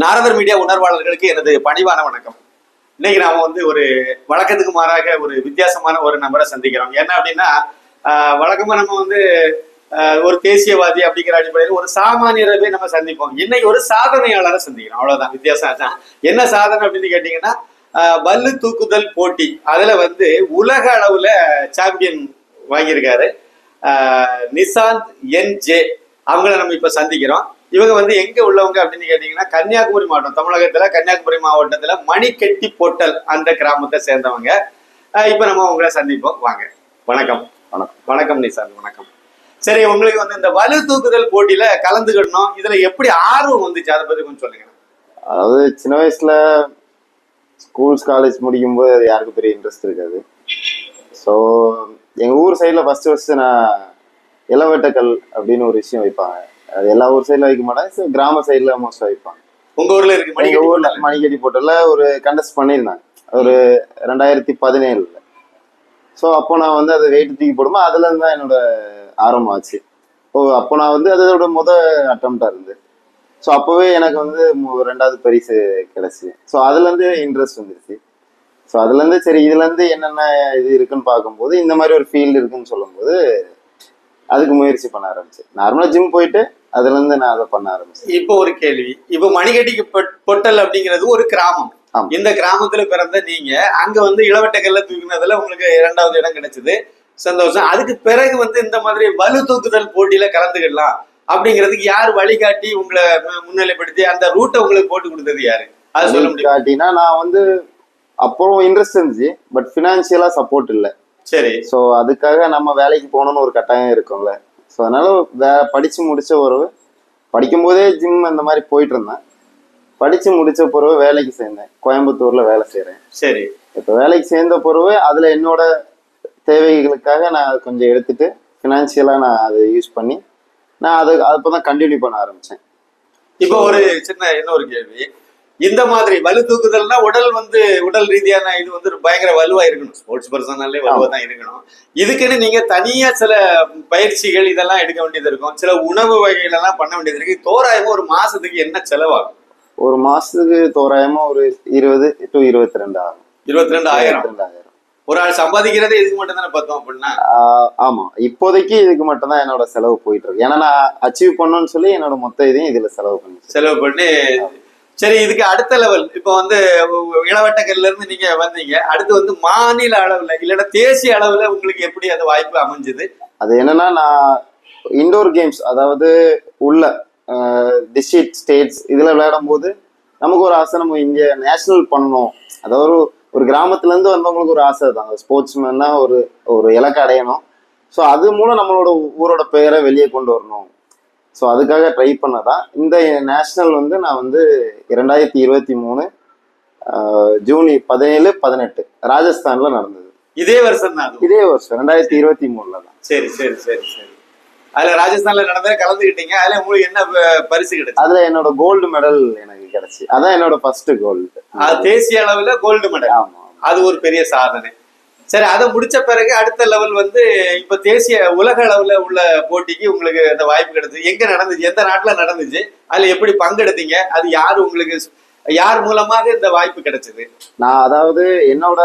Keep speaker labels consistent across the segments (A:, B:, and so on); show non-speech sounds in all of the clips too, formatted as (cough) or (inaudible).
A: நாரதர் media உணர்வாளர்களுக்கு எனது பணிவான வணக்கம். இன்னைக்கு நாம வந்து ஒரு வழக்கத்துக்கு மாறாக ஒரு வித்தியாசமான ஒரு நபரை சந்திக்கிறோம். என்ன அப்படின்னா வழக்கமா நம்ம வந்து ஒரு தேசியவாதி அப்படிங்கிற அடிப்படையில் ஒரு சாமானியரை போய் நம்ம சந்திப்போம். இன்னைக்கு ஒரு சாதனையாளரை சந்திக்கிறோம். அவ்வளவுதான் வித்தியாசம் தான் என்ன சாதனை அப்படின்னு கேட்டீங்கன்னா பல்லு தூக்குதல் போட்டி. அதுல வந்து உலக அளவுல சாம்பியன் வாங்கியிருக்காரு. Nishant N J. அவங்கள நம்ம இப்ப சந்திக்கிறோம். இவங்க வந்து எங்க உள்ளவங்க அப்படின்னு கேட்டீங்கன்னா கன்னியாகுமரி மாவட்டம் தமிழகத்துல கன்னியாகுமரி மாவட்டத்துல மணிக்கட்டி பொட்டல் அந்த கிராமத்தை சேர்ந்தவங்க. இப்ப நம்ம உங்களை சந்திப்போம். வாங்க. வணக்கம்.
B: வணக்கம்.
A: வணக்கம் நிசார் வணக்கம். சரி உங்களுக்கு வந்து இந்த வலு தூக்குதல் போட்டியில கலந்துக்கிடணும் இதுல எப்படி ஆர்வம் வந்துச்சு? அதை பத்தி கொஞ்சம் சொல்லுங்க.
B: அதாவது சின்ன வயசுல ஸ்கூல்ஸ் காலேஜ் முடிக்கும் போது அது யாருக்கும் பெரிய இன்ட்ரெஸ்ட் இருக்காது. ஸோ எங்கள் ஊர் சைடில் ஃபஸ்ட்டு ஃபஸ்ட்டு நான் இளவெட்டக்கல் அப்படின்னு ஒரு விஷயம் வைப்பாங்க. அது எல்லா ஊர் சைடில் வைக்க மாட்டாங்க. கிராம சைடில் மோஸ்ட்டாக வைப்பாங்க.
A: உங்க ஊர்ல இருக்கு
B: எங்க ஊர்ல
A: பொட்டல்.
B: மணிக்கட்டி போட்டல ஒரு கண்டஸ்ட் பண்ணியிருந்தாங்க ஒரு ரெண்டாயிரத்தி பதினேழுல. ஸோ அப்போ நான் வந்து அதை வெயிட் தூக்கி போடும்போது அதுல இருந்து தான் என்னோட ஆரம்பம் ஆச்சு. ஓ அப்போ நான் வந்து அதோட முத அட்டம்ப்டா இருந்து ஸோ அப்போவே எனக்கு வந்து ரெண்டாவது பரிசு கிடைச்சி ஸோ அதுலேருந்து இன்ட்ரெஸ்ட் வந்துருச்சு ஸோ அதுலேருந்து சரி இதுலேருந்து என்னென்ன இது இருக்குன்னு பார்க்கும்போது இந்த மாதிரி ஒரு ஃபீல்டு இருக்குன்னு சொல்லும்போது அதுக்கு முயற்சி பண்ண ஆரம்பிச்சேன். நார்மலாக ஜிம் போயிட்டு அதுலேருந்து நான் அதை பண்ண ஆரம்பிச்சேன்.
A: இப்போ ஒரு கேள்வி. இப்போ மணிக்கட்டிக்கு பொட்- பொட்டல் அப்படிங்கிறது ஒரு கிராமம். இந்த கிராமத்துல பிறந்த நீங்க அங்க வந்து இளவட்டக்கல்ல தூக்கினதுல உங்களுக்கு இரண்டாவது இடம் கிடைச்சது. சந்தோஷம். அதுக்கு பிறகு வந்து இந்த மாதிரி வலு தூக்குதல் போட்டியில கலந்துக்கிடலாம் அப்படிங்கிறதுக்கு யார் வழிகாட்டி உங்களை முன்னிலைப்படுத்தி அந்த ரூட்டை உங்களுக்கு போட்டு கொடுத்தது யாரு? அது சொல்ல முடியும்?
B: காட்டினா நான் வந்து அப்புறம் இன்ட்ரெஸ்ட் இருந்துச்சு பட் ஃபினான்ஷியலாக சப்போர்ட் இல்லை.
A: சரி.
B: ஸோ அதுக்காக நம்ம வேலைக்கு போகணும்னு ஒரு கட்டாயம் இருக்கும்ல. ஸோ அதனால வே படித்து முடிச்ச பிறகு படிக்கும்போதே ஜிம் அந்த மாதிரி போயிட்டு இருந்தேன் படித்து முடிச்ச பிறகு வேலைக்கு சேர்ந்தேன். கோயம்புத்தூரில் வேலை செய்கிறேன்
A: சரி.
B: இப்போ வேலைக்கு சேர்ந்த பிறகு அதில் என்னோட தேவைகளுக்காக நான் அதை கொஞ்சம் எடுத்துட்டு ஃபினான்ஷியலாக நான் அதை யூஸ் பண்ணி நான் அதை அப்போ தான் கண்டினியூ பண்ண ஆரம்பித்தேன்
A: இப்போ ஒரு சின்ன இன்னொரு கேள்வி. இந்த மாதிரி வலு தூக்குதல்னா உடல் வந்து உடல் ரீதியான இது வந்து பயங்கர வலுவா இருக்கணும். ஸ்போர்ட்ஸ் பர்சனாலே வலுவா தான் இருக்கணும். இதுக்குன்னு நீங்க தனியா சில பயிற்சிகள் இதெல்லாம் எடுக்க வேண்டியது இருக்கும். சில உணவு வகைகள் எல்லாம் பண்ண வேண்டியது இருக்கு. தோராயமா ஒரு மாசத்துக்கு என்ன செலவாகும்?
B: ஒரு மாதத்துக்கு தோராயமாக ஒரு இருபது டு இருபத்தி ரெண்டு ஆகும்
A: இருபத்தி ரெண்டு ஆயிரம். ஒரு ஆள் சம்பாதிக்கிறதே இதுக்கு மட்டும் தானே பார்த்தோம் அப்படின்னா?
B: ஆமா. இப்போதைக்கு இதுக்கு மட்டும் தான் என்னோட செலவு போயிட்டு இருக்கு. ஏன்னா நான் அச்சீவ் பண்ணணும்னு சொல்லி என்னோட மொத்த இதையும் இதுல செலவு பண்ணிச்சு
A: செலவு பண்ணி சரி இதுக்கு அடுத்த லெவல் இப்போ வந்து இளவட்டக்கல்ல இருந்து நீங்க வந்தீங்க. அடுத்து வந்து மாநில அளவுல இல்லைன்னா தேசிய அளவுல உங்களுக்கு எப்படி அந்த வாய்ப்பு அமைஞ்சது?
B: அது என்னன்னா நான் இண்டோர் கேம்ஸ் அதாவது உள்ள டிஸ்ட்ரிக்ட் ஸ்டேட்ஸ் இதுல விளையாடும் போது நமக்கு ஒரு ஆசை நம்ம இங்கே நேஷனல் பண்ணணும். அதாவது ஒரு ஒரு கிராமத்துல இருந்து வந்தவங்களுக்கு ஒரு ஆசை தான் ஸ்போர்ட்ஸ் மேன்னா ஒரு ஒரு இலக்கை அடையணும். ஸோ அது மூலம் நம்மளோட ஊரோட பெயரை வெளியே கொண்டு வரணும். ஸோ அதுக்காக ட்ரை பண்ணதான். இந்த நேஷனல் வந்து நான் வந்து இரண்டாயிரத்தி இருபத்தி மூணு ஜூன் பதினேழு பதினெட்டு ராஜஸ்தான்ல நடந்தது.
A: இதே வருஷம் தான்
B: இதே வருஷம் ரெண்டாயிரத்தி இருபத்தி மூணுல தான்.
A: சரி சரி சரி சரி. அதுல ராஜஸ்தான்ல நடந்தத கலந்துக்கிட்டீங்க அதுல உங்களுக்கு என்ன பரிசு கிடைச்சு
B: அதுல என்னோட கோல்டு மெடல் எனக்கு கிடைச்சு. அதான் என்னோட ஃபர்ஸ்ட் கோல்டு
A: அது தேசிய அளவுல கோல்டு மெடல்
B: ஆமா.
A: அது ஒரு பெரிய சாதனை. சரி அதை முடிச்ச பிறகு அடுத்த லெவல் வந்து இப்ப தேசிய உலக அளவுல உள்ள போட்டிக்கு உங்களுக்கு அந்த வாய்ப்பு கிடைச்சது. எங்க நடந்துச்சு? எந்த நாட்டுல நடந்துச்சு? அதுல எப்படி பங்கெடுத்தீங்க? அது யார் உங்களுக்கு யார் மூலமாக இந்த வாய்ப்பு கிடைச்சது?
B: நான் அதாவது என்னோட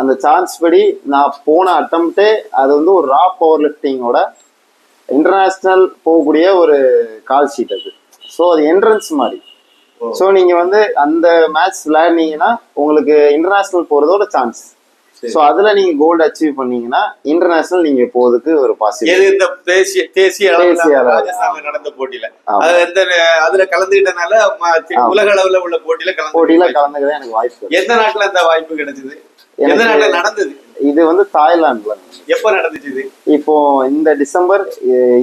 B: அந்த சான்ஸ் படி நான் போன அட்டம்ப்டே அது வந்து ஒரு ரா பவர் லிஃப்டிங்கோட இன்டர்நேஷ்னல் போகக்கூடிய ஒரு கால் ஷீட் அது. ஸோ அது என்ட்ரன்ஸ் மாதிரி. ஸோ நீங்க வந்து அந்த மேட்ச் விளையாடுனீங்கன்னா உங்களுக்கு இன்டர்நேஷ்னல் போறதோட சான்ஸ். ஸோ அதுல நீங்க கோல்டு அச்சீவ் பண்ணீங்கன்னா இன்டர்நேஷ்னல் நீங்க போறதுக்கு ஒரு பாசிபிள்
A: இந்த தேசிய தேசிய ராஜஸ்தான்ல நடந்த போட்டியில. இந்த அதுல கலந்துகிட்டனால. உலக அளவுல உள்ள போட்டியில
B: போட்டியில
A: கலந்து
B: கலந்துக்கதான் எனக்கு வாய்ப்பு.
A: எந்த நாட்டுல இந்த வாய்ப்பு கிடைச்சது? எந்த நாட்டுல நடந்தது?
B: இது வந்து தாய்லாந்துல.
A: எப்ப நடந்துச்சு இது?
B: இப்போ இந்த டிசம்பர்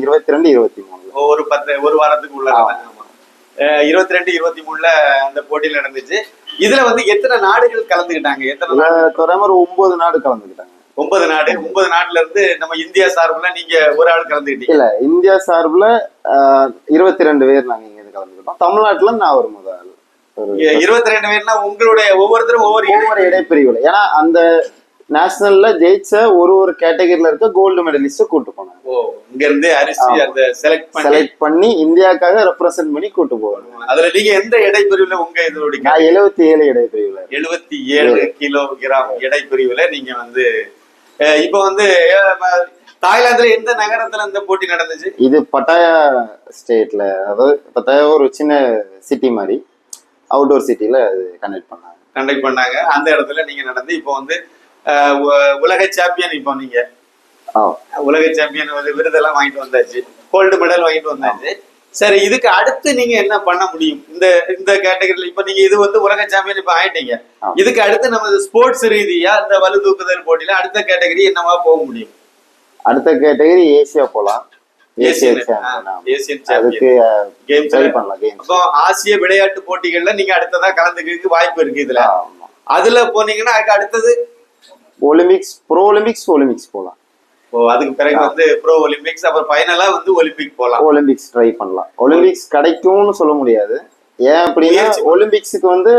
B: இருபத்தி ரெண்டு இருபத்தி மூணுல
A: ஒரு பத்து ஒரு வாரத்துக்கு உள்ள இருபத்தி ரெண்டு இருபத்தி மூணுல அந்த போட்டியில நடந்துச்சு. இதுல வந்து எத்தனை நாடுகள் கலந்துக்கிட்டாங்க எத்தனை
B: ஒரு ஒன்பது நாடு கலந்துக்கிட்டாங்க
A: ஒன்பது நாடு. ஒன்பது நாட்டுல இருந்து நம்ம இந்தியா சார்புல நீங்க ஒரு ஆள் கலந்துக்கிட்டீங்க
B: இல்ல இந்தியா சார்புல இருபத்தி ரெண்டு பேர் நாங்க இங்க கலந்துக்கிட்டோம் தமிழ்நாட்டுல நான் ஒரு முதல்.
A: இருபத்தி ரெண்டு பேர்னா உங்களுடைய ஒவ்வொருத்தரும் ஒவ்வொரு
B: ஒவ்வொரு இடைப்பிரிவுல. ஏன்னா அந்த நேஷனல்ல ஜெயிச்ச ஒரு ஒரு கேட்டகரியில இருக்க கோல்டு மெடலிஸ்ட கூட்டு போனாங்க.
A: இங்க இருந்து அரிசி. அந்த செலக்ட் பண்ணி
B: செலக்ட் பண்ணி இந்தியாக்காக ரெப்ரசென்ட் பண்ணி கூட்டு போவாங்க.
A: அதுல நீங்க எந்த எடை பிரிவுல உங்க இதோட
B: நான் எழுபத்தி ஏழு இடைப்பிரிவுல.
A: எழுபத்தி ஏழு கிலோ கிராம் எடை பிரிவுல நீங்க வந்து இப்போ வந்து தாய்லாந்துல எந்த நகரத்துல இந்த போட்டி நடந்துச்சு?
B: இது பட்டாயா ஸ்டேட்ல அதாவது பட்டாயா ஒரு சின்ன சிட்டி மாதிரி அவுட்டோர் சிட்டில கண்டக்ட் பண்ணாங்க.
A: கண்டக்ட் பண்ணாங்க. அந்த இடத்துல நீங்க நடந்து இப்போ வந்து உலக சாம்பியன் இப்போ நீங்க. உலக சாம்பியன் வந்து விருதெல்லாம் வாங்கிட்டு வந்தாச்சு. கோல்டு மெடல் வாங்கிட்டு வந்தாச்சு. சரி இதுக்கு அடுத்து நீங்க என்ன பண்ண முடியும்? இந்த இந்த கேட்டகரியில இப்ப நீங்க இது வந்து உலக சாம்பியன் இப்ப ஆயிட்டீங்க. இதுக்கு அடுத்து நம்ம ஸ்போர்ட்ஸ் ரீதியா இந்த வலு தூக்குதல் போட்டியில அடுத்த கேட்டகரி என்னவா போக முடியும்?
B: அடுத்த கேட்டகரி ஏசியா போலாம்.
A: ஆசிய விளையாட்டு போட்டிகள்ல நீங்க அடுத்ததா கலந்துக்கிறதுக்கு வாய்ப்பு இருக்கு இதுல. அதுல போனீங்கன்னா அதுக்கு அடுத்தது
B: ஒலிம்பிக்ஸ் ப்ரோ ஒலிம்பிக்ஸ் ஒலிம்பிக்ஸ் போலாம்.
A: ஓ அதுக்கு பிறகு வந்து ப்ரோ ஒலிம்பிக்ஸ் அப்புறம் ஃபைனலா வந்து ஒலிம்பிக் போலாம்.
B: ஒலிம்பிக்ஸ் ட்ரை பண்ணலாம். ஒலிம்பிக்ஸ் கிடைக்கும்னு சொல்ல முடியாது. ஏன் அப்படின்னா ஒலிம்பிக்ஸுக்கு வந்து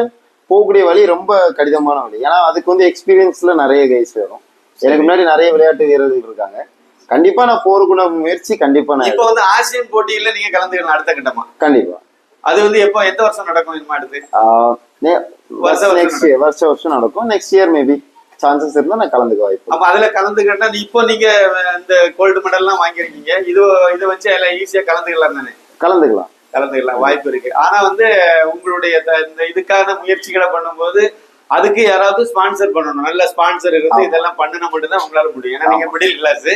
B: போகக்கூடிய வழி ரொம்ப கடினமான வழி. ஏன்னா அதுக்கு வந்து எக்ஸ்பீரியன்ஸ்ல நிறைய கைஸ் வரும் எனக்கு முன்னாடி நிறைய விளையாட்டு வீரர்கள் இருக்காங்க. கண்டிப்பா நான் போறதுக்குள்ள முயற்சி கண்டிப்பா நான்
A: இப்போ வந்து ஆசியன் போட்டியில நீங்க கலந்துக்கலாம் அடுத்த கட்டமா?
B: கண்டிப்பா.
A: அது வந்து எப்போ எந்த வருஷம் நடக்கும் அடுத்து? வருஷம் வருஷம்
B: நெக்ஸ்ட் இயர் வருஷம் வருஷம் நடக்கும். நெக்ஸ்ட் இயர் மேபி சான்சஸ் இருந்தா நான் கலந்துக்க வாய்ப்பு
A: அப்ப அதுல கலந்துக்கிட்டா இப்போ நீங்க இந்த கோல்டு மெடல்லாம் வாங்கியிருக்கீங்க. இது இதை வச்சு எல்லாம் ஈஸியா கலந்துக்கலாம் தானே?
B: கலந்துக்கலாம்.
A: கலந்துக்கலாம். வாய்ப்பு இருக்கு. ஆனா வந்து உங்களுடைய இந்த இதுக்கான முயற்சிகளை பண்ணும்போது அதுக்கு யாராவது ஸ்பான்சர் பண்ணணும். நல்ல ஸ்பான்சர் இருந்து. இதெல்லாம் பண்ணினா மட்டும்தான் உங்களால முடியும். ஏன்னா நீங்க மிடில் கிளாஸ்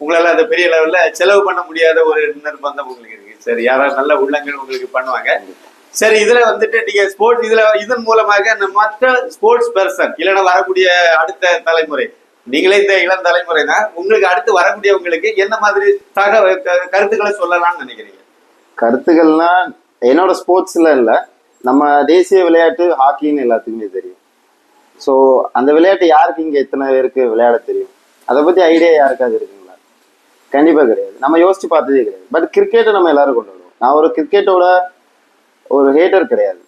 A: உங்களால அந்த பெரிய லெவல்ல செலவு பண்ண முடியாத ஒரு நிர்பந்தம் உங்களுக்கு இருக்கு. சரி யாராவது நல்ல உள்ளங்கள் உங்களுக்கு பண்ணுவாங்க. சரி இதுல வந்துட்டு நீங்க ஸ்போர்ட்ஸ் இதுல இதன் மூலமாக மற்ற ஸ்போர்ட்ஸ் பர்சன் இல்லைன்னா வரக்கூடிய அடுத்த தலைமுறை நீங்களே இந்த இளம் தலைமுறை தான் உங்களுக்கு அடுத்து வரக்கூடியவங்களுக்கு என்ன மாதிரி தக க- கருத்துக்களை சொல்லலாம்னு நினைக்கிறீங்க?
B: கருத்துக்கள்லாம் என்னோட ஸ்போர்ட்ஸ்ல இல்ல நம்ம தேசிய விளையாட்டு ஹாக்கின்னு எல்லாத்துக்குமே தெரியும். ஸோ அந்த விளையாட்டு யாருக்கு இங்கே எத்தனை பேருக்கு விளையாட தெரியும்? அதை பற்றி ஐடியா யாருக்காவது இருக்குங்களா? கண்டிப்பாக கிடையாது. நம்ம யோசிச்சு பார்த்ததே கிடையாது. பட் கிரிக்கெட்டை நம்ம எல்லாரும் கொண்டு வருவோம். நான் ஒரு கிரிக்கெட்டோட ஒரு ஹேட்டர் கிடையாது.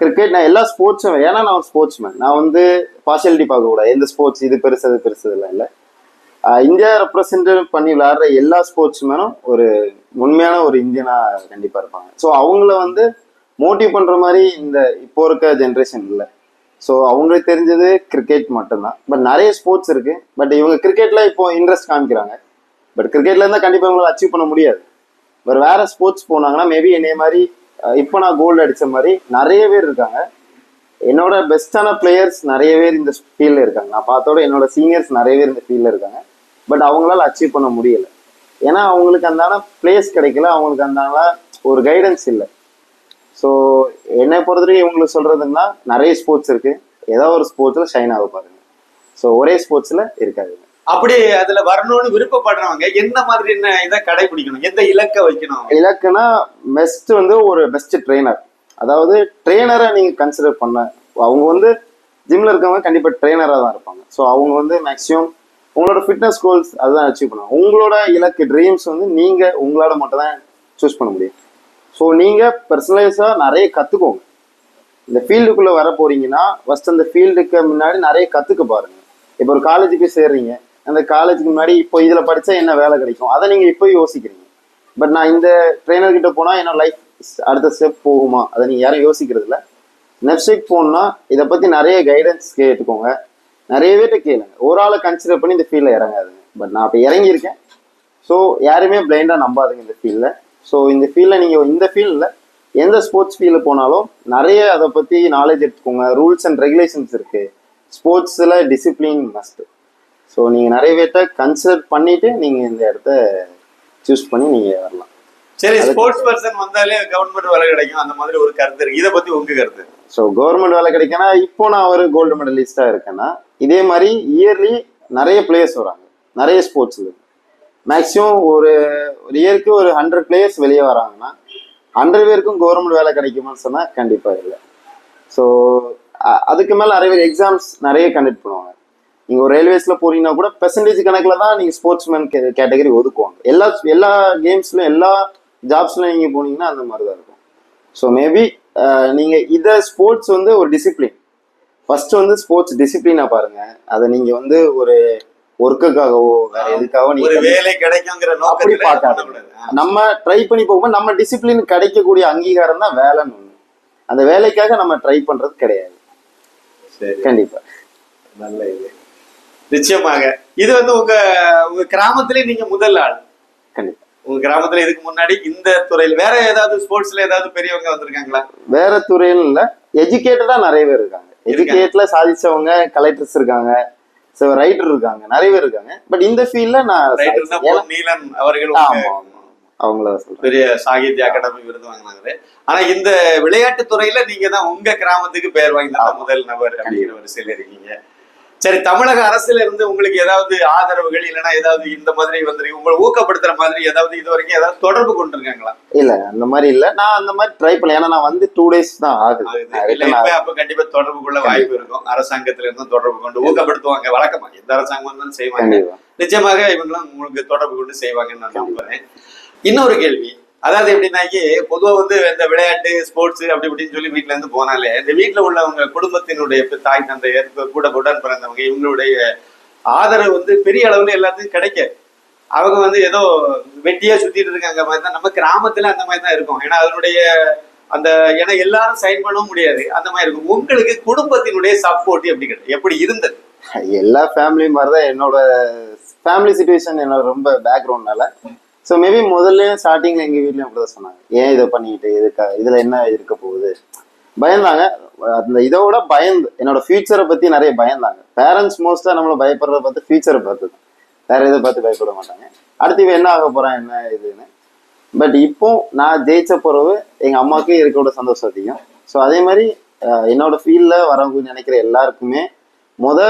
B: கிரிக்கெட் நான் எல்லா ஸ்போர்ட்ஸும் ஏன்னா நான் ஒரு ஸ்போர்ட்ஸ் மேன் நான் வந்து பார்ஷியாலிட்டி பார்க்கக்கூடாது எந்த ஸ்போர்ட்ஸ் இது பெருசு அது பெருசு இல்லை. இல்லை இந்தியா ரெப்ரசன்ட் பண்ணி விளையாடுற எல்லா ஸ்போர்ட்ஸ் மேனும் ஒரு உண்மையான ஒரு இந்தியனாக கண்டிப்பாக இருப்பாங்க. ஸோ அவங்கள வந்து மோட்டிவ் பண்ணுற மாதிரி இந்த இப்போ இருக்க ஜென்ரேஷன் இல்லை. ஸோ அவங்களுக்கு தெரிஞ்சது கிரிக்கெட் மட்டும்தான். பட் நிறைய ஸ்போர்ட்ஸ் இருக்குது பட் இவங்க கிரிக்கெட்டில் இப்போ இன்ட்ரெஸ்ட் காமிக்கிறாங்க. பட் கிரிக்கெட்ல இருந்தால் கண்டிப்பாக இவங்களால அச்சீவ் பண்ண முடியாது. பட் வேறு ஸ்போர்ட்ஸ் போனாங்கன்னா மேபி என்னைய மாதிரி இப்போ நான் கோல்டு அடித்த மாதிரி நிறைய பேர் இருக்காங்க. என்னோட பெஸ்டான பிளேயர்ஸ் நிறைய பேர் இந்த ஃபீல்டில் இருக்காங்க. நான் பார்த்தோட என்னோட சீனியர்ஸ் நிறைய பேர் இந்த ஃபீல்டில் இருக்காங்க. பட் அவங்களால அச்சீவ் பண்ண முடியலை. ஏன்னா அவங்களுக்கு அந்தான பிளேஸ் கிடைக்கல. அவங்களுக்கு அந்தான ஒரு கைடன்ஸ் இல்லை. ஸோ என்னை பொறுத்தவரைக்கும் இவங்களுக்கு சொல்கிறதுன்னா நிறைய ஸ்போர்ட்ஸ் இருக்குது ஏதோ ஒரு ஸ்போர்ட்ஸில் ஷைன் ஆக பாருங்க. ஸோ ஒரே ஸ்போர்ட்ஸில் இருக்காது
A: அப்படி அதுல வரணும்னு விருப்பப்படுறவங்க என்ன மாதிரி என்ன இதை கடைபிடிக்கணும்? எந்த இலக்கை வைக்கணும்?
B: இலக்குனா பெஸ்ட் வந்து ஒரு பெஸ்ட் ட்ரெயினர் அதாவது ட்ரெயினரை நீங்க கன்சிடர் பண்ண அவங்க வந்து ஜிம்ல இருக்கவங்க கண்டிப்பா ட்ரெயினரா தான் இருப்பாங்க. ஸோ அவங்க வந்து மேக்ஸிமம் உங்களோட ஃபிட்னஸ் கோல்ஸ் அதுதான் அச்சீவ் பண்ணுவாங்க உங்களோட இலக்கு ட்ரீம்ஸ் வந்து நீங்க உங்களால மட்டும் தான் சூஸ் பண்ண முடியும். ஸோ நீங்க பர்சனலைஸா நிறைய கத்துக்கோங்க. இந்த ஃபீல்டுக்குள்ள வர போறீங்கன்னா ஃபர்ஸ்ட் அந்த ஃபீல்டுக்கு முன்னாடி நிறைய கத்துக்க பாருங்க. இப்போ ஒரு காலேஜுக்கு போய் சேர்றீங்க. அந்த காலேஜுக்கு முன்னாடி இப்போ இதில் படித்தா என்ன வேலை கிடைக்கும்? அதை நீங்கள் இப்போ யோசிக்கிறீங்க. பட் நான் இந்த ட்ரெயினர் கிட்ட போனா என்னோட லைஃப் அடுத்த ஸ்டெப் போகுமா? அதை நீங்கள் யாரும் யோசிக்கிறது இல்லை. நெக்ஸ்ட் ஸ்டெப் இதை பற்றி நிறைய கைடன்ஸ் கேட்டுக்கோங்க. நிறைய பேர்கிட்ட கேளுங்க. ஒரு ஆளை கன்சிடர் பண்ணி இந்த ஃபீல்டில் இறங்காதுங்க. பட் நான் அப்போ இறங்கியிருக்கேன். ஸோ யாருமே பிளைண்டாக நம்பாதுங்க இந்த ஃபீல்டில் ஸோ இந்த ஃபீல்டில் நீங்கள் இந்த ஃபீல்டில் எந்த ஸ்போர்ட்ஸ் ஃபீல்டில் போனாலும் நிறைய அதை பற்றி நாலேஜ் எடுத்துக்கோங்க. ரூல்ஸ் அண்ட் ரெகுலேஷன்ஸ் இருக்குது ஸ்போர்ட்ஸில் டிசிப்ளின் மஸ்ட்டு ஸோ நீங்கள் நிறைய பேர்ட்ட கன்சிடர் பண்ணிவிட்டு நீங்கள் இந்த இடத்த சூஸ் பண்ணி நீங்கள் வரலாம்.
A: சரி ஸ்போர்ட்ஸ் பர்சன் வந்தாலே கவர்மெண்ட் வேலை கிடைக்கும். அந்த மாதிரி ஒரு கருத்து இருக்கு. இதை பத்தி உங்க கருத்து?
B: ஸோ கவர்மெண்ட் வேலை கிடைக்குன்னா இப்போ நான் ஒரு கோல்டு மெடலிஸ்டாக இருக்கேன்னா இதே மாதிரி இயர்லி நிறைய பிளேயர்ஸ் வராங்க. நிறைய ஸ்போர்ட்ஸில் மேக்ஸிமம் ஒரு ஒரு இயருக்கு ஒரு ஹண்ட்ரட் பிளேயர்ஸ் வெளியே வராங்கன்னா ஹண்ட்ரட் பேருக்கும் கவர்மெண்ட் வேலை கிடைக்குமான்னு சொன்னால் கண்டிப்பாக இல்லை. ஸோ அதுக்கு மேலே நிறைய பேர் எக்ஸாம்ஸ் நிறைய கண்டக்ட் பண்ணுவாங்க. நீங்கள் ஒரு ரயில்வேஸில் போறீங்கன்னா கூட பெர்சன்டேஜ் கணக்கில் தான் நீங்கள் ஸ்போர்ட்ஸ்மேன் கேட்டகரி ஒதுக்குவாங்க. எல்லா எல்லா கேம்ஸ்லையும் எல்லா ஜாப்ஸ்லையும் நீங்கள் போனீங்கன்னா அந்த மாதிரி தான் இருக்கும் ஸோ மேபி நீங்கள் இதை ஸ்போர்ட்ஸ் வந்து ஒரு டிசிப்ளின் ஃபர்ஸ்ட் வந்து ஸ்போர்ட்ஸ் டிசிப்ளினா பாருங்க. அதை நீங்க வந்து ஒரு ஒர்க்குக்காகவோ வேற எதுக்காகவோ நீங்க
A: வேலை கிடைக்குங்கிற
B: அப்படி பார்க்காத. நம்ம ட்ரை பண்ணி போகும்போது நம்ம டிசிப்ளின் கிடைக்கக்கூடிய அங்கீகாரம் தான் வேலைன்னு ஒண்ணு. அந்த வேலைக்காக நம்ம ட்ரை பண்றது கிடையாது.
A: சரி.
B: கண்டிப்பா.
A: நல்ல இது நிச்சயமாக. இது வந்து உங்க உங்க கிராமத்திலே நீங்க முதல் ஆள்.
B: கண்டிப்பா.
A: உங்க கிராமத்துல இதுக்கு முன்னாடி இந்த துறையில வேற ஏதாவது ஸ்போர்ட்ஸ்ல ஏதாவது பெரியவங்க வந்திருக்காங்களா?
B: வேற துறையில் இல்ல. எஜுகேட்டடா நிறைய பேர் இருக்காங்க. எஜுகேட்ல சாதிச்சவங்க கலெக்டர்ஸ் இருக்காங்க. ஸோ ரைட்டர் இருக்காங்க. நிறைய பேர் இருக்காங்க. பட் இந்த ஃபீல்ட்ல நான்
A: நீலன் அவர்கள்
B: அவங்கள
A: பெரிய சாகித்ய அகாடமி விருது வாங்கினாங்க ஆனா இந்த விளையாட்டு துறையில நீங்க தான் உங்க கிராமத்துக்கு பெயர் வாங்கி தந்த முதல் நபர் அப்படிங்கிற வரிசையில இருக்கீங்க. சரி தமிழக அரசுல இருந்து உங்களுக்கு ஏதாவது ஆதரவுகள் இல்லைன்னா ஏதாவது இந்த மாதிரி வந்து உங்களை ஊக்கப்படுத்துற மாதிரி ஏதாவது இது வரைக்கும் ஏதாவது தொடர்பு கொண்டிருக்காங்களா?
B: இல்ல அந்த மாதிரி இல்ல. நான் அந்த மாதிரி ட்ரை பண்ணல. ஏன்னா நான் வந்து டூ டேஸ் தான் ஆகுது.
A: அப்ப கண்டிப்பா தொடர்பு கொள்ள வாய்ப்பு இருக்கும். அரசாங்கத்துல இருந்தும் தொடர்பு கொண்டு ஊக்கப்படுத்துவாங்க. வழக்கமா எந்த அரசாங்கம் இருந்தாலும் செய்வாங்க. நிச்சயமாக இவங்களும் உங்களுக்கு தொடர்பு கொண்டு செய்வாங்கன்னு நான் நம்புறேன். இன்னொரு கேள்வி. அதாவது எப்படின்னாக்கி பொதுவாக வந்து இந்த விளையாட்டு ஸ்போர்ட்ஸ் அப்படி இப்படின்னு சொல்லி வீட்டுல இருந்து போனாலே இந்த வீட்டுல உள்ளவங்க குடும்பத்தினுடைய தாய் தந்தையர் கூட உடன் பிறந்தவங்க இவங்களுடைய ஆதரவு வந்து பெரிய அளவுல எல்லாத்துக்கும் கிடைக்காது. அவங்க வந்து ஏதோ வெட்டியா சுத்திட்டு இருக்காங்க மாதிரி தான் நம்ம கிராமத்துல அந்த மாதிரி தான் இருக்கும். ஏன்னா அதனுடைய அந்த ஏன்னா எல்லாரும் சைன் பண்ணவும் முடியாது. அந்த மாதிரி இருக்கும். உங்களுக்கு குடும்பத்தினுடைய சப்போர்ட் எப்படி கிடையாது எப்படி இருந்தது?
B: எல்லா ஃபேமிலியும் மாதிரி தான் என்னோட ஃபேமிலி சுச்சுவேஷன் என்னோட ரொம்ப பேக்ரவுண்ட்னால ஸோ மேபி முதல்ல எங்கள் வீட்லையும் அப்படி தான் சொன்னாங்க. ஏன் இதை பண்ணிக்கிட்டு எதுக்கா இதில் என்ன இருக்க போகுது? பயந்தாங்க. அந்த இதோட பயந்து என்னோட ஃபியூச்சரை பற்றி நிறைய பயந்தாங்க. பேரண்ட்ஸ் மோஸ்ட்டாக நம்மளை பயப்படுறத பார்த்து ஃபியூச்சரை பார்த்து தான். வேற எதை பார்த்து பயப்பட மாட்டாங்க. அடுத்து இவன் என்ன ஆக போகிறான் என்ன இதுன்னு பட் இப்போ நான் ஜெயிச்ச பிறகு எங்கள் அம்மாவுக்கு இருக்கோட சந்தோஷம் அதிகம். ஸோ அதே மாதிரி என்னோட ஃபீல்டில் வரவங்க நினைக்கிற எல்லாருக்குமே முத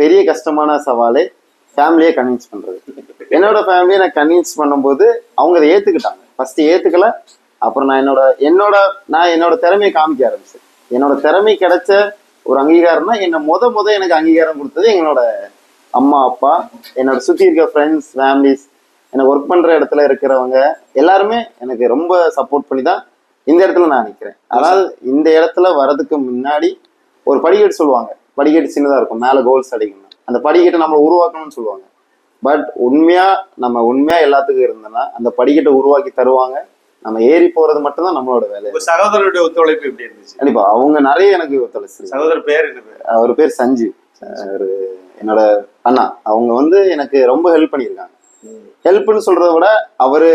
B: பெரிய கஷ்டமான சவாலே ஃபேமிலியை கன்வின்ஸ் பண்ணுறது என்னோட ஃபேமிலியை நான் கன்வின்ஸ் பண்ணும்போது அவங்க அதை ஏற்றுக்கிட்டாங்க ஃபஸ்ட்டு ஏற்றுக்கல அப்புறம் நான் என்னோட என்னோட நான் என்னோட திறமையை காமிக்க ஆரம்பிச்சேன். என்னோட திறமை கிடைச்ச ஒரு அங்கீகாரம்னா என்னை முத முத எனக்கு அங்கீகாரம் கொடுத்தது எங்களோட அம்மா அப்பா என்னோட சுற்றி இருக்க ஃப்ரெண்ட்ஸ் ஃபேமிலிஸ் எனக்கு ஒர்க் பண்ணுற இடத்துல இருக்கிறவங்க எல்லாருமே எனக்கு ரொம்ப சப்போர்ட் பண்ணி தான் இந்த இடத்துல நான் நிற்கிறேன் அதாவது இந்த இடத்துல வர்றதுக்கு முன்னாடி ஒரு படிக்கட்டு சொல்லுவாங்க. படிக்கட்டு சின்னதாக இருக்கும். மேலே கோல்ஸ் அடிக்கணும். அந்த படிக்கட்டை நம்ம உருவாக்கணும்னு சொல்லுவாங்க. பட் உண்மையா நம்ம உண்மையா எல்லாத்துக்கும் இருந்தோம்னா அந்த படிக்கட்டை உருவாக்கி தருவாங்க. நம்ம ஏறி போறது மட்டும்தான் நம்மளோட வேலை.
A: சகோதரருடைய ஒத்துழைப்பு எப்படி இருந்துச்சு?
B: கண்டிப்பா அவங்க நிறைய எனக்கு ஒத்துழைச்சிருக்காங்க
A: சகோதரர் பேர் என்ன
B: அவர் பேர் சஞ்சீவ் அவரு என்னோட அண்ணா. அவங்க வந்து எனக்கு ரொம்ப ஹெல்ப் பண்ணியிருக்காங்க. ஹெல்ப்னு சொல்றதை விட அவரு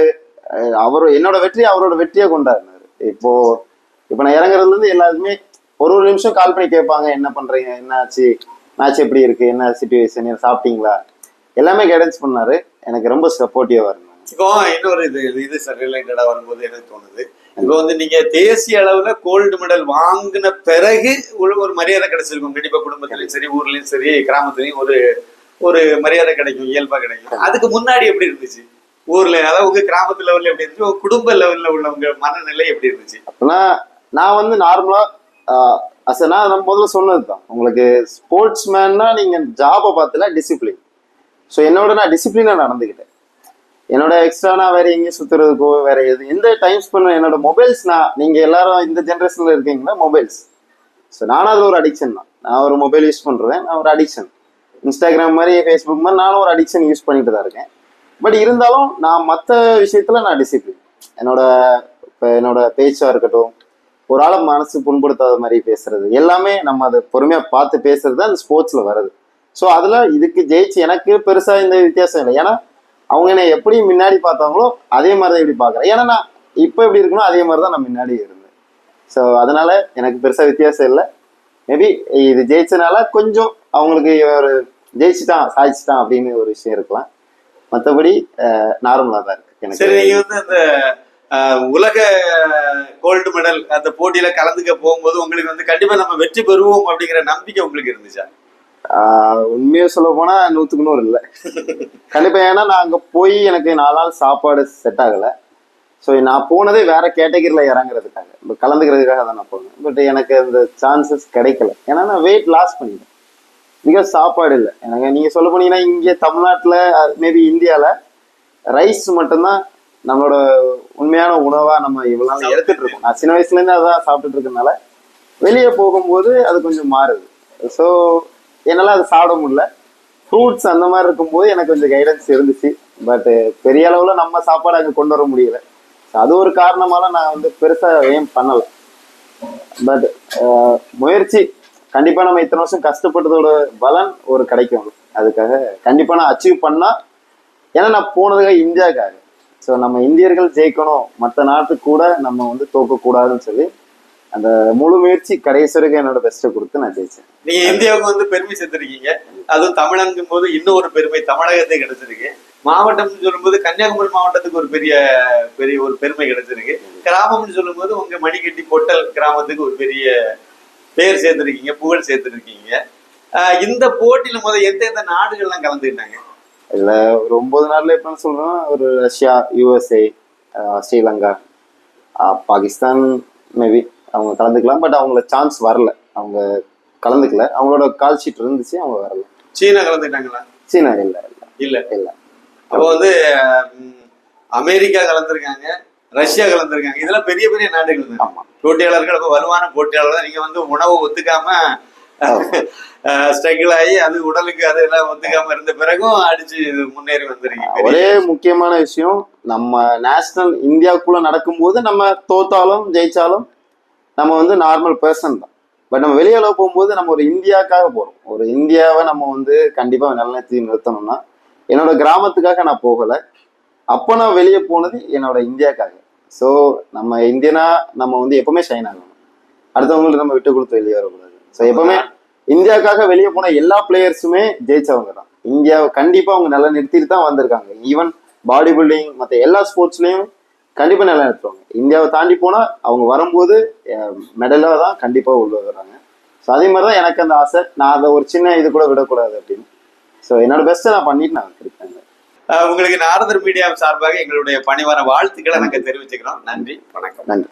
B: அவரு என்னோட வெற்றி அவரோட வெற்றியா கொண்டாடினாரு. இப்போ இப்போ நான் இறங்குறதுல இருந்து எல்லாருமே ஒரு ஒரு நிமிஷம் கால் பண்ணி கேட்பாங்க என்ன பண்றீங்க என்ன ஆச்சு மேட்ச் எப்படி இருக்கு? என்ன சுச்சுவேஷன் சாப்பிட்டீங்களா? எல்லாமே கைடன்ஸ் பண்ணாரு. எனக்கு ரொம்ப சப்போர்ட்டிவா இருந்தாங்க
A: இப்போ இன்னொரு இது இது சார் ரிலேட்டடா வரும்போது எனக்கு தோணுது. இப்போ வந்து நீங்க தேசிய அளவுல கோல்டு மெடல் வாங்கின பிறகு ஒரு மரியாதை கிடைச்சிருக்கும். கண்டிப்பா குடும்பத்திலயும் சரி ஊர்லயும் சரி கிராமத்துலயும் ஒரு ஒரு மரியாதை கிடைக்கும் இயல்பா கிடைக்கும். அதுக்கு முன்னாடி எப்படி இருந்துச்சு? ஊர்ல அதாவது உங்க கிராமத்து லெவல்ல எப்படி இருந்துச்சு? உங்க குடும்ப லெவல்ல உள்ளவங்க மனநிலை எப்படி இருந்துச்சு?
B: அப்பனா நான் வந்து நார்மலா அஸ் நான் முதல்ல சொன்னது தான் உங்களுக்கு ஸ்போர்ட்ஸ் மேன்னா நீங்க ஜாபை பார்த்தல டிசிப்ளின் ஸோ என்னோட நான் டிசிப்ளினாக நடந்துக்கிட்டேன். என்னோட எக்ஸ்ட்ரா நான் வேற எங்கேயும் சுத்துறதுக்கோ வேற எது எந்த டைம் ஸ்பெண்ட் என்னோட மொபைல்ஸ் நான் நீங்க எல்லாரும் இந்த ஜென்ரேஷன்ல இருக்கீங்கன்னா மொபைல்ஸ் ஸோ நானும் அதில் ஒரு அடிக்ஷன் தான். நான் ஒரு மொபைல் யூஸ் பண்றேன் நான் ஒரு அடிக்ஷன் இன்ஸ்டாகிராம் மாதிரி ஃபேஸ்புக் மாதிரி நானும் ஒரு அடிக்ஷன் யூஸ் பண்ணிட்டு தான் இருக்கேன். பட் இருந்தாலும் நான் மற்ற விஷயத்துல நான் டிசிப்ளின் என்னோட இப்போ என்னோட பேச்சா இருக்கட்டும் ஒரு ஆளை மனசு புண்படுத்தாத மாதிரி பேசுறது எல்லாமே நம்ம அதை பொறுமையா பார்த்து பேசுறது தான் அந்த ஸ்போர்ட்ஸ்ல வருது ஸோ அதில் இதுக்கு ஜெயிச்சு எனக்கு பெருசாக இந்த வித்தியாசம் இல்லை. ஏன்னா அவங்க என்னை எப்படி முன்னாடி பார்த்தாங்களோ அதே மாதிரி தான் இப்படி பார்க்குறேன். ஏன்னா நான் இப்போ எப்படி இருக்கணும் அதே மாதிரி தான் நான் முன்னாடி இருந்தேன். ஸோ அதனால் எனக்கு பெருசாக வித்தியாசம் இல்லை. மேபி இது ஜெயிச்சனால கொஞ்சம் அவங்களுக்கு ஒரு ஜெயிச்சிட்டான் சாதிச்சிட்டான் அப்படின்னு ஒரு விஷயம் இருக்கலாம். மற்றபடி நார்மலாக தான் இருக்கு.
A: சரி நீங்கள் வந்து அந்த உலக கோல்டு மெடல் அந்த போட்டியில கலந்துக்க போகும்போது உங்களுக்கு வந்து கண்டிப்பா நம்ம வெற்றி பெறுவோம் அப்படிங்கிற நம்பிக்கை உங்களுக்கு இருந்துச்சா?
B: ஆஹ் உண்மையை சொல்ல போனா நூத்துக்கு நூறு இல்லை. கண்டிப்பா ஏன்னா நான் அங்க போய் எனக்கு நாலு நாள் சாப்பாடு செட் ஆகல. ஸோ நான் போனதே வேற கேட்டகரியில இறங்குறதுக்காக. இப்போ கலந்துக்கிறதுக்காக தான் நான் போனேன். பட் எனக்கு அந்த சான்சஸ் கிடைக்கல. ஏன்னா நான் வெயிட் லாஸ் பண்ணிட்டேன். பிகாஸ் சாப்பாடு இல்லை. எனக்கு நீங்க சொல்ல போனீங்கன்னா இங்கே தமிழ்நாட்டில் மேபி இந்தியாவில் ரைஸ் மட்டும்தான் நம்மளோட உண்மையான உணவா நம்ம இவ்வளவு நாள் எடுத்துட்டு இருக்கோம். நான் சின்ன வயசுல இருந்து அதான் சாப்பிட்டுட்டு இருக்கனால வெளியே போகும்போது அது கொஞ்சம் மாறுது. ஸோ என்னால் அதை சாப்பிட முடியல. ஃப்ரூட்ஸ் அந்த மாதிரி இருக்கும்போது எனக்கு கொஞ்சம் கைடன்ஸ் இருந்துச்சு. பட் பெரிய அளவில் நம்ம சாப்பாடு அங்கே கொண்டு வர முடியல. அது ஒரு காரணமால நான் வந்து பெருசாக ஏம் பண்ணலை. பட் முயற்சி. கண்டிப்பாக நம்ம இத்தனை வருஷம் கஷ்டப்பட்டதோட பலன் ஒரு கிடைக்கும். அதுக்காக கண்டிப்பாக நான் அச்சீவ் பண்ணால் ஏன்னா நான் போனதுக்காக இந்தியாவுக்காக. ஸோ நம்ம இந்தியர்கள் ஜெயிக்கணும். மற்ற நாட்டுக்கு கூட நம்ம வந்து தோக்கக்கூடாதுன்னு சொல்லி அந்த முழு முயற்சி கடைசி வரைக்கும் என்னோட பெஸ்ட்டை கொடுத்து நான் ஜெயிச்சேன்.
A: நீங்க இந்தியாவுக்கு வந்து பெருமை சேர்த்திருக்கீங்க. அதுவும் தமிழங்கும் போது இன்னும் ஒரு பெருமை தமிழகத்தை கிடைச்சிருக்கு. மாவட்டம்னு சொல்லும்போது கன்னியாகுமரி மாவட்டத்துக்கு ஒரு பெரிய பெரிய ஒரு பெருமை கிடைச்சிருக்கு. கிராமம்னு சொல்லும்போது உங்க மணிக்கட்டி பொட்டல் கிராமத்துக்கு ஒரு பெரிய பேர் சேர்த்திருக்கீங்க புகழ் சேர்த்திருக்கீங்க. இந்த போட்டியில முத எந்த எந்த நாடுகள்லாம் கலந்துக்கிட்டாங்க?
B: இதுல ஒரு ஒன்பது நாள்ல எப்படின்னு சொல்றோம்னா ஒரு Russia USA Sri Lanka Pakistan maybe. அவங்க கலந்துக்கலாம். பட் அவங்களுக்கு சான்ஸ் வரல. அவங்க கலந்துக்கல. அவங்களோட கால் ஷீட் இருந்துச்சு அவங்க வரல.
A: சீனா கலந்துக்கிட்டாங்களா?
B: சீனா இல்ல இல்ல.
A: இல்ல. அப்போ வந்து அமெரிக்கா கலந்துருக்காங்க ரஷ்யா கலந்துருக்காங்க. இதெல்லாம் பெரிய பெரிய நாடுகள் தான். போட்டியாளர்கள் ரொம்ப வலுவான போட்டியாளர் தான். நீங்க வந்து உணவை ஒத்துக்காம ஸ்ட்ரகிள் (laughs) ஆகி அது உடலுக்கு அதெல்லாம் ஒத்துக்காம இருந்த பிறகும் அடிச்சு இது முன்னேறி வந்திருக்கீங்க.
B: ஒரே முக்கியமான விஷயம் நம்ம நேஷனல் இந்தியாவுக்குள்ள நடக்கும்போது நம்ம தோத்தாலும் ஜெயிச்சாலும் நம்ம வந்து நார்மல் பர்சன் தான். பட் நம்ம வெளியில போகும்போது நம்ம ஒரு இந்தியாவுக்காக போறோம். ஒரு இந்தியாவை நம்ம வந்து கண்டிப்பா நிலைநிறுத்தி நிறுத்தணும்னா என்னோட கிராமத்துக்காக நான் போகல. அப்போ நான் வெளியே போனது என்னோட இந்தியாக்காக. ஸோ நம்ம இந்தியனா நம்ம வந்து எப்பவுமே ஷைன் ஆகணும். அடுத்தவங்களுக்கு நம்ம விட்டு கொடுத்து வெளியே வரக்கூடாது. ஸோ எப்பவுமே இந்தியாவுக்காக வெளியே போன எல்லா பிளேயர்ஸுமே ஜெயிச்சவங்க தான். இந்தியாவை கண்டிப்பா அவங்க நல்லா நிறுத்திட்டு தான் வந்திருக்காங்க. ஈவன் பாடி பில்டிங் மற்ற எல்லா ஸ்போர்ட்ஸ்லயும் கண்டிப்பா நல்லா நிறுத்துவாங்க இந்தியாவை தாண்டி போனா அவங்க வரும்போது மெடலாக தான் கண்டிப்பா உள்ள வர்றாங்க. ஸோ அதே மாதிரி தான் எனக்கு அந்த ஆசை. நான் அதை ஒரு சின்ன இது கூட விடக்கூடாது அப்படின்னு. ஸோ என்னோட பெஸ்ட்டை நான் பண்ணிட்டு நான் இருக்கேன்
A: உங்களுக்கு நாரதர் மீடியா சார்பாக எங்களுடைய பணிவான வாழ்த்துக்களை நாங்க தெரிவிச்சுக்கிறோம். நன்றி. வணக்கம்.
B: நன்றி.